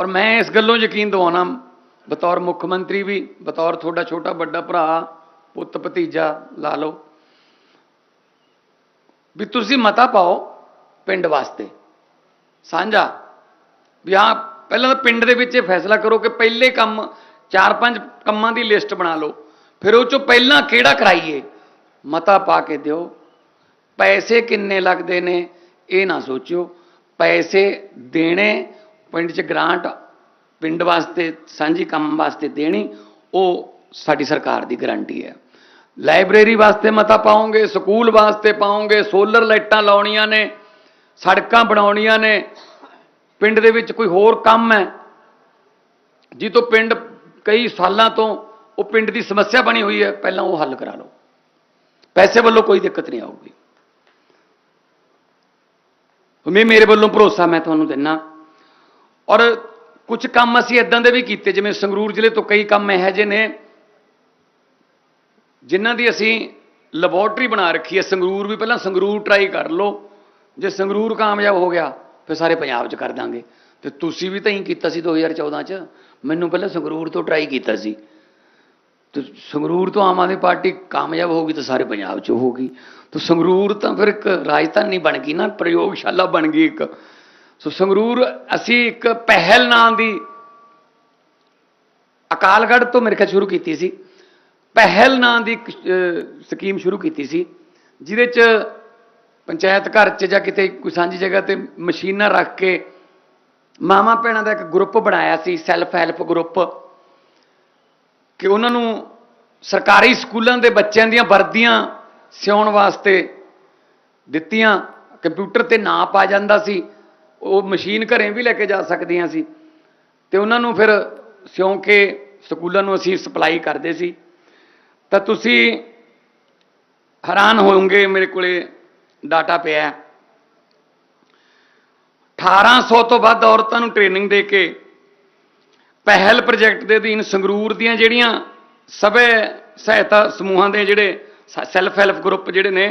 ਪਰ ਮੈਂ ਇਸ ਗੱਲੋਂ ਯਕੀਨ ਦਿਵਾਉਣਾ ਬਤੌਰ ਮੁੱਖ ਮੰਤਰੀ ਵੀ ਬਤੌਰ ਤੁਹਾਡਾ ਛੋਟਾ ਵੱਡਾ ਭਰਾ ਪੁੱਤ ਭਤੀਜਾ ਲਾ ਲਓ ਵੀ ਤੁਸੀਂ ਮਤਾ ਪਾਓ ਪਿੰਡ ਵਾਸਤੇ ਸਾਂਝਾ ਵੀ ਹਾਂ ਪਹਿਲਾਂ ਤਾਂ ਪਿੰਡ ਦੇ ਵਿੱਚ ਇਹ ਫੈਸਲਾ ਕਰੋ ਕਿ ਪਹਿਲੇ ਕੰਮ ਚਾਰ ਪੰਜ ਕੰਮਾਂ ਦੀ ਲਿਸਟ ਬਣਾ ਲਓ ਫਿਰ ਉਹ ਚੋਂ ਪਹਿਲਾਂ ਕਿਹੜਾ ਕਰਾਈਏ ਮਤਾ ਪਾ ਕੇ ਦਿਓ ਪੈਸੇ ਕਿੰਨੇ ਲੱਗਦੇ ਨੇ ਇਹ ਨਾ ਸੋਚਿਓ ਪੈਸੇ ਦੇਣੇ ਪਿੰਡ 'ਚ ਗ੍ਰਾਂਟ ਪਿੰਡ ਵਾਸਤੇ, ਸਾਂਝੀ ਕੰਮ ਵਾਸਤੇ ਦੇਣੀ, ਉਹ ਸਾਡੀ ਸਰਕਾਰ ਦੀ ਗਾਰੰਟੀ ਹੈ। ਲਾਇਬ੍ਰੇਰੀ ਵਾਸਤੇ ਮਤਾ ਪਾਉਂਗੇ ਸਕੂਲ ਵਾਸਤੇ ਪਾਉਂਗੇ ਸੋਲਰ ਲਾਈਟਾਂ ਲਾਉਣੀਆਂ ਨੇ, ਸੜਕਾਂ ਬਣਾਉਣੀਆਂ ਨੇ, ਪਿੰਡ ਦੇ ਵਿੱਚ ਕੋਈ ਹੋਰ ਕੰਮ ਹੈ? ਜੀ ਤੋਂ ਪਿੰਡ ਕਈ ਸਾਲਾਂ ਤੋਂ ਉਹ ਪਿੰਡ ਦੀ ਸਮੱਸਿਆ ਬਣੀ ਹੋਈ ਹੈ, ਪਹਿਲਾਂ ਉਹ ਹੱਲ ਕਰਾ ਲਓ। ਪੈਸੇ ਵੱਲੋਂ ਕੋਈ ਦਿੱਕਤ ਨਹੀਂ ਆਊਗੀ। ਮੈਂ, ਮੇਰੇ ਵੱਲੋਂ ਭਰੋਸਾ ਮੈਂ ਤੁਹਾਨੂੰ ਦਿੰਨਾ। ਔਰ ਕੁਝ ਕੰਮ ਅਸੀਂ ਇਦਾਂ ਦੇ ਵੀ ਕੀਤੇ, ਜਿਵੇਂ ਸੰਗਰੂਰ ਜ਼ਿਲ੍ਹੇ ਤੋਂ ਕਈ ਕੰਮ ਇਹੋ ਜਿਹੇ ਨੇ, ਜਿਨ੍ਹਾਂ ਦੀ ਅਸੀਂ ਲੈਬੋਰਟਰੀ ਬਣਾ ਰੱਖੀ ਹੈ। ਸੰਗਰੂਰ ਵੀ ਪਹਿਲਾਂ ਸੰਗਰੂਰ ਟਰਾਈ ਕਰ ਲਓ। ਜੇ ਸੰਗਰੂਰ ਕਾਮਯਾਬ ਹੋ ਗਿਆ, ਫਿਰ ਸਾਰੇ ਪੰਜਾਬ 'ਚ ਕਰ ਦਾਂਗੇ। ਤੇ ਤੁਸੀਂ ਵੀ ਤਾਂ ਹੀ ਕੀਤਾ ਸੀ 2014 'ਚ। ਮੈਨੂੰ ਪਹਿਲਾਂ ਸੰਗਰੂਰ ਤੋਂ ਟਰਾਈ ਕੀਤਾ ਸੀ। ਤੇ ਸੰਗਰੂਰ ਤੋਂ ਆਮ ਆਦਮੀ ਪਾਰਟੀ ਕਾਮਯਾਬ ਹੋ ਗਈ ਤਾਂ ਸਾਰੇ ਪੰਜਾਬ 'ਚ ਹੋਗੀ ਤਾਂ ਸੰਗਰੂਰ ਤਾਂ ਫਿਰ ਇੱਕ ਰਾਜਧਾਨੀ ਬਣ ਗਈ ਨਾ, ਪ੍ਰਯੋਗਸ਼ਾਲਾ ਬਣ ਗਈ ਇੱਕ। ਸੋ ਸੰਗਰੂਰ ਅਸੀਂ ਇੱਕ ਪਹਿਲ ਨਾਂ ਦੀ ਅਕਾਲਗੜ੍ਹ ਤੋਂ ਮੇਰੇ ਖਿਆਲ ਸ਼ੁਰੂ ਕੀਤੀ ਸੀ। ਪਹਿਲ ਨਾਂ ਦੀ ਸਕੀਮ ਸ਼ੁਰੂ ਕੀਤੀ ਸੀ, ਜਿਹਦੇ 'ਚ ਪੰਚਾਇਤ ਘਰ 'ਚ ਜਾਂ ਕਿਤੇ ਕੋਈ ਸਾਂਝੀ ਜਗ੍ਹਾ ਤੇ ਮਸ਼ੀਨਾਂ ਰੱਖ ਕੇ ਮਾਮਾ ਭੈਣਾਂ ਦਾ ਇੱਕ ਗਰੁੱਪ ਬਣਾਇਆ ਸੀ ਸੈਲਫ ਹੈਲਪ ਗਰੁੱਪ ਕਿ ਉਹਨਾਂ ਨੂੰ ਸਰਕਾਰੀ ਸਕੂਲਾਂ ਦੇ ਬੱਚਿਆਂ ਦੀਆਂ ਵਰਦੀਆਂ ਸਿਉਣ ਵਾਸਤੇ ਦਿੱਤੀਆਂ, ਕੰਪਿਊਟਰ ਤੇ ਨਾਪ ਆ ਜਾਂਦਾ ਸੀ। ਉਹ ਮਸ਼ੀਨ ਘਰੇ ਵੀ ਲੈ ਕੇ ਜਾ ਸਕਦੀਆਂ ਸੀ ਤੇ ਉਹਨਾਂ ਨੂੰ ਫਿਰ ਸਿਉਂ ਕੇ ਸਕੂਲਾਂ ਨੂੰ ਅਸੀਂ ਸਪਲਾਈ ਕਰਦੇ ਸੀ ਤਾਂ ਤੁਸੀਂ ਹੈਰਾਨ ਹੋਵੋਗੇ, ਮੇਰੇ ਕੋਲੇ ਡਾਟਾ ਪਿਆ ਹੈ। 1800 ਤੋਂ ਵੱਧ ਔਰਤਾਂ ਨੂੰ ਟ੍ਰੇਨਿੰਗ ਦੇ ਕੇ ਪਹਿਲ ਪ੍ਰੋਜੈਕਟ ਦੇ ਅਧੀਨ ਸੰਗਰੂਰ ਦੀਆਂ ਜਿਹੜੀਆਂ ਸਭੇ ਸਹਾਇਤਾ ਸਮੂਹਾਂ ਦੇ ਜਿਹੜੇ ਸੈਲਫ ਹੈਲਪ ਗਰੁੱਪ ਜਿਹੜੇ ਨੇ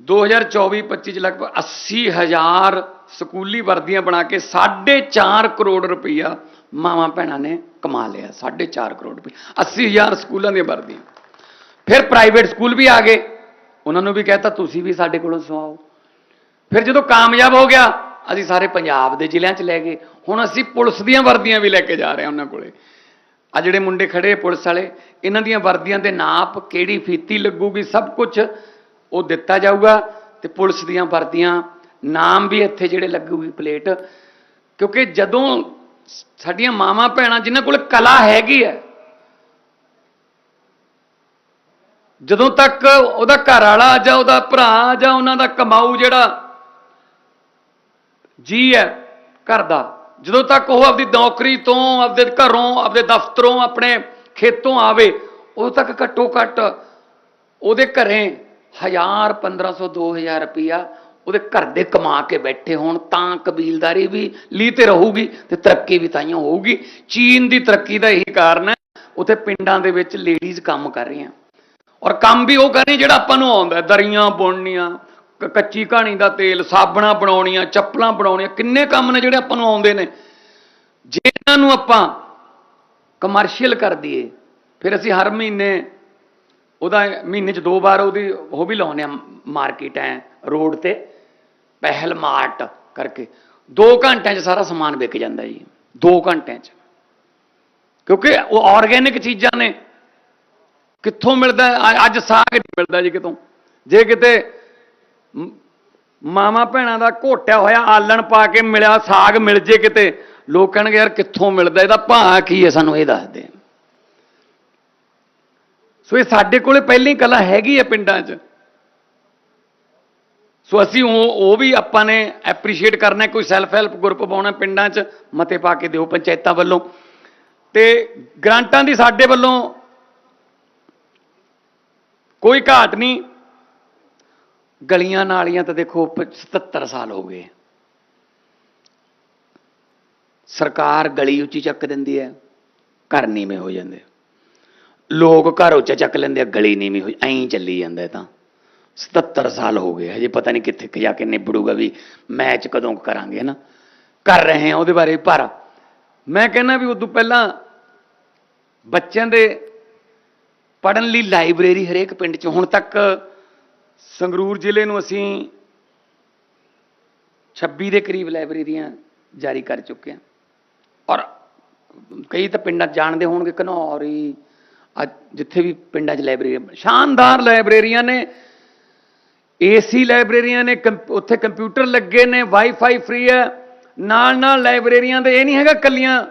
2024-25 ਚ ਲਗਭਗ 80000 ਸਕੂਲੀ ਵਰਦੀਆਂ ਬਣਾ ਕੇ 4.5 ਕਰੋੜ ਰੁਪਈਆ ਮਾਵਾਂ ਭੈਣਾਂ ਨੇ ਕਮਾ ਲਿਆ 4.5 ਕਰੋੜ ਰੁਪਏ 80000 ਸਕੂਲਾਂ ਦੀਆਂ ਵਰਦੀਆਂ। ਫਿਰ ਪ੍ਰਾਈਵੇਟ ਸਕੂਲ ਵੀ ਆ ਗਏ। ਉਹਨਾਂ ਨੂੰ ਵੀ ਕਹਿਤਾ, ਤੁਸੀਂ ਵੀ ਸਾਡੇ ਕੋਲੋਂ ਸਵਾਓ। ਫਿਰ ਜਦੋਂ ਕਾਮਯਾਬ ਹੋ ਗਿਆ, ਅਸੀਂ ਸਾਰੇ ਪੰਜਾਬ ਦੇ ਜ਼ਿਲ੍ਹਿਆਂ 'ਚ ਲੈ ਗਏ। ਹੁਣ ਅਸੀਂ ਪੁਲਿਸ ਦੀਆਂ ਵਰਦੀਆਂ ਵੀ ਲੈ ਕੇ ਜਾ ਰਹੇ ਹਾਂ ਉਹਨਾਂ ਕੋਲੇ। ਆ ਜਿਹੜੇ ਮੁੰਡੇ ਖੜੇ ਪੁਲਿਸ ਵਾਲੇ, ਇਹਨਾਂ ਦੀਆਂ ਵਰਦੀਆਂ ਦੇ ਨਾਪ, ਕਿਹੜੀ ਫੀਤੀ ਲੱਗੂਗੀ, ਸਭ ਕੁਝ ਉਹ ਦਿੱਤਾ ਜਾਊਗਾ ਤੇ ਪੁਲਿਸ ਦੀਆਂ ਵਰਦੀਆਂ ਨਾਮ ਵੀ ਇੱਥੇ ਜਿਹੜੇ ਲੱਗੂਗੀ ਪਲੇਟ, ਕਿਉਂਕਿ ਜਦੋਂ ਸਾਡੀਆਂ ਮਾਵਾਂ ਭੈਣਾਂ ਜਿਨ੍ਹਾਂ ਕੋਲ ਕਲਾ ਹੈਗੀ ਹੈ, ਜਦੋਂ ਤੱਕ ਉਹਦਾ ਘਰ ਵਾਲਾ ਜਾਂ ਉਹਦਾ ਭਰਾ ਜਾਂ ਉਹਨਾਂ ਦਾ ਕਮਾਊ ਜਿਹੜਾ ਜੀ ਹੈ ਘਰ ਦਾ, ਜਦੋਂ ਤੱਕ ਉਹ ਆਪਦੀ ਨੌਕਰੀ ਤੋਂ, ਆਪਦੇ ਘਰੋਂ, ਆਪਦੇ ਦਫ਼ਤਰੋਂ, ਆਪਣੇ ਖੇਤੋਂ ਆਵੇ, ਉਦੋਂ ਤੱਕ ਘੱਟੋ ਘੱਟ ਉਹਦੇ ਘਰੇ 1000 1500 2000 ਰੁਪਇਆ ਉਹਦੇ ਘਰ ਦੇ ਕਮਾ ਕੇ ਬੈਠੇ ਹੋਣ, ਤਾਂ ਕਬੀਲਦਾਰੀ ਵੀ ਲੀ ਤੇ ਰਹੂਗੀ ਤੇ ਤਰੱਕੀ ਵੀ ਤਾਈਓ ਹੋਊਗੀ। ਚੀਨ ਦੀ ਤਰੱਕੀ ਦਾ ਇਹੀ ਕਾਰਨ ਹੈ, ਉੱਥੇ ਪਿੰਡਾਂ ਦੇ ਵਿੱਚ ਲੇਡੀਜ਼ ਕੰਮ ਕਰ ਰਹੀਆਂ। ਔਰ ਕੰਮ ਵੀ ਉਹ ਕਰ ਰਹੀਆਂ ਜਿਹੜਾ ਆਪਾਂ ਨੂੰ ਆਉਂਦਾ ਦਰੀਆਂ ਬੁਣਨੀਆਂ, ਕ- ਕੱਚੀ ਕਹਾਣੀ ਦਾ ਤੇਲ, ਸਾਬਣਾ ਬਣਾਉਣੀਆਂ, ਚੱਪਲਾਂ ਬਣਾਉਣੀਆਂ, ਕਿੰਨੇ ਕੰਮ ਨੇ ਜਿਹੜੇ ਆਪਾਂ ਨੂੰ ਆਉਂਦੇ ਨੇ। ਜਿਹਨਾਂ ਨੂੰ ਆਪਾਂ ਕਮਰਸ਼ੀਅਲ ਕਰ ਦਈਏ, ਫਿਰ ਅਸੀਂ ਹਰ ਮਹੀਨੇ ਉਹਦਾ ਮਹੀਨੇ 'ਚ ਦੋ ਵਾਰ ਉਹਦੀ ਉਹ ਵੀ ਲਾਉਂਦੇ ਆ ਮਾਰਕੀਟ ਐ। ਰੋਡ ਤੇ ਪਹਿਲ ਮਾਰਟ ਕਰਕੇ 2 ਘੰਟਿਆਂ 'ਚ ਸਾਰਾ ਸਮਾਨ ਵਿਕ ਜਾਂਦਾ ਜੀ 2 ਘੰਟਿਆਂ 'ਚ। ਕਿਉਂਕਿ ਉਹ ਆਰਗੇਨਿਕ ਚੀਜ਼ਾਂ ਨੇ। ਕਿੱਥੋਂ ਮਿਲਦਾ ਅੱਜ ਸਾਗ ਨਹੀਂ ਮਿਲਦਾ ਜੀ ਕਿਤੋਂ। ਜੇ ਕਿਤੇ ਮ- ਮਾਵਾਂ ਭੈਣਾਂ ਦਾ ਘੋਟਿਆ ਹੋਇਆ ਆਲਣ ਪਾ ਕੇ ਮਿਲਿਆ, ਸਾਗ ਮਿਲ ਜੇ ਕਿਤੇ, ਲੋਕ ਕਹਿਣਗੇ, ਯਾਰ ਕਿੱਥੋਂ ਮਿਲਦਾ? ਇਹਦਾ ਭਾਅ ਕੀ ਹੈ? ਸਾਨੂੰ ਇਹ ਦੱਸ ਦੇ ਸੋ ਇਹ ਸਾਡੇ ਕੋਲੇ ਪਹਿਲੀ ਕਲਾ ਹੈਗੀ ਹੈ ਪਿੰਡਾਂ 'ਚ। ਸੋ ਅਸੀਂ ਉਹ ਉਹ ਵੀ ਆਪਾਂ ਨੇ ਐਪਰੀਸ਼ੀਏਟ ਕਰਨਾ ਕੋਈ ਸੈਲਫ ਹੈਲਪ ਗਰੁੱਪ ਪਾਉਣਾ ਪਿੰਡਾਂ 'ਚ, ਮਤੇ ਪਾ ਕੇ ਦਿਓ ਪੰਚਾਇਤਾਂ ਵੱਲੋਂ। ਤੇ ਗ੍ਰਾਂਟਾਂ ਦੀ ਸਾਡੇ ਵੱਲੋਂ ਕੋਈ ਘਾਟ ਨਹੀਂ। ਗਲੀਆਂ ਨਾਲੀਆਂ ਤਾਂ ਦੇਖੋ, ਪ- 77 ਸਾਲ ਹੋ ਗਏ। ਸਰਕਾਰ ਗਲੀ ਉੱਚੀ ਚੱਕ ਦਿੰਦੀ ਹੈ, ਘਰ ਨੀਵੇਂ ਹੋ ਜਾਂਦੇ। ਲੋਕ ਘਰ ਉੱਚਾ ਚੱਕ ਲੈਂਦੇ ਆ, ਗਲੀ ਨੀਵੀਂ ਹੋਈ ਐਂ ਚੱਲੀ ਜਾਂਦਾ ਤਾਂ। 77 ਸਾਲ ਹੋ ਗਏ ਹਜੇ ਪਤਾ ਨਹੀਂ ਕਿੱਥੇ ਕੁ ਜਾ ਕੇ ਨਿਬੜੂਗਾ ਵੀ ਮੈਚ ਕਦੋਂ ਕਰਾਂਗੇ ਨਾ ਕਰ ਰਹੇ ਆ ਉਹਦੇ ਬਾਰੇ ਪਰ ਮੈਂ ਕਹਿੰਦਾ ਵੀ ਉਦੋਂ ਪਹਿਲਾਂ ਬੱਚਿਆਂ ਦੇ ਪੜਨ ਲਈ ਲਾਇਬ੍ਰੇਰੀ ਹਰੇਕ ਪਿੰਡ 'ਚ, ਹੁਣ ਤੱਕ ਸੰਗਰੂਰ ਜ਼ਿਲ੍ਹੇ ਨੂੰ ਅਸੀਂ 26 ਦੇ ਕਰੀਬ ਲਾਇਬ੍ਰੇਰੀਆਂ ਜਾਰੀ ਕਰ ਚੁੱਕੇ ਹਾਂ। ਔਰ ਕਈ ਤਾਂ ਪਿੰਡਾਂ 'ਚ ਜਾਣਦੇ ਹੋਣਗੇ, ਘਨੌਰੀ, ਅੱਜ ਜਿੱਥੇ ਵੀ ਪਿੰਡਾਂ 'ਚ ਲਾਇਬ੍ਰੇਰੀ ਸ਼ਾਨਦਾਰ ਲਾਇਬ੍ਰੇਰੀਆਂ ਨੇ। ਏਸੀ ਲਾਇਬ੍ਰੇਰੀਆਂ ਨੇ ਕੰਪ- ਉੱਥੇ ਕੰਪਿਊਟਰ ਲੱਗੇ ਨੇ, ਵਾਈਫਾਈ ਫ੍ਰੀ ਹੈ ਨਾਲ ਨਾਲ ਲਾਇਬ੍ਰੇਰੀਆਂ ਦੇ, ਇਹ ਨਹੀਂ ਹੈਗਾ ਕੱਲੀਆਂ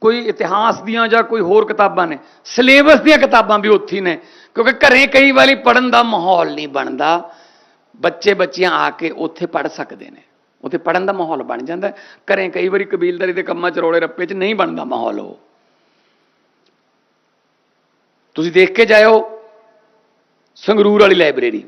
ਕੋਈ ਇਤਿਹਾਸ ਦੀਆਂ ਜਾਂ ਕੋਈ ਹੋਰ ਕਿਤਾਬਾਂ ਨੇ, ਸਿਲੇਬਸ ਦੀਆਂ ਕਿਤਾਬਾਂ ਵੀ ਉੱਥੇ ਨੇ, ਕਿਉਂਕਿ ਘਰੇ ਕਈ ਵਾਰੀ ਪੜਨ ਦਾ ਮਾਹੌਲ ਨਹੀਂ ਬਣਦਾ, ਬੱਚੇ ਬੱਚੀਆਂ ਆ ਕੇ ਉੱਥੇ ਪੜ ਸਕਦੇ ਨੇ, ਉੱਥੇ ਪੜਨ ਦਾ ਮਾਹੌਲ ਬਣ ਜਾਂਦਾ ਹੈ। ਘਰੇ ਕਈ ਵਾਰੀ ਕਬੀਲਦਾਰੀ ਦੇ ਕੰਮਾਂ 'ਚ ਰੋਲੇ ਰੱਪੇ 'ਚ ਨਹੀਂ ਬਣਦਾ ਮਾਹੌਲ ਉਹ ਤੁਸੀਂ ਦੇਖ ਕੇ ਜਾਇਓ, ਸੰਗਰੂਰ ਵਾਲੀ ਲਾਇਬ੍ਰੇਰੀ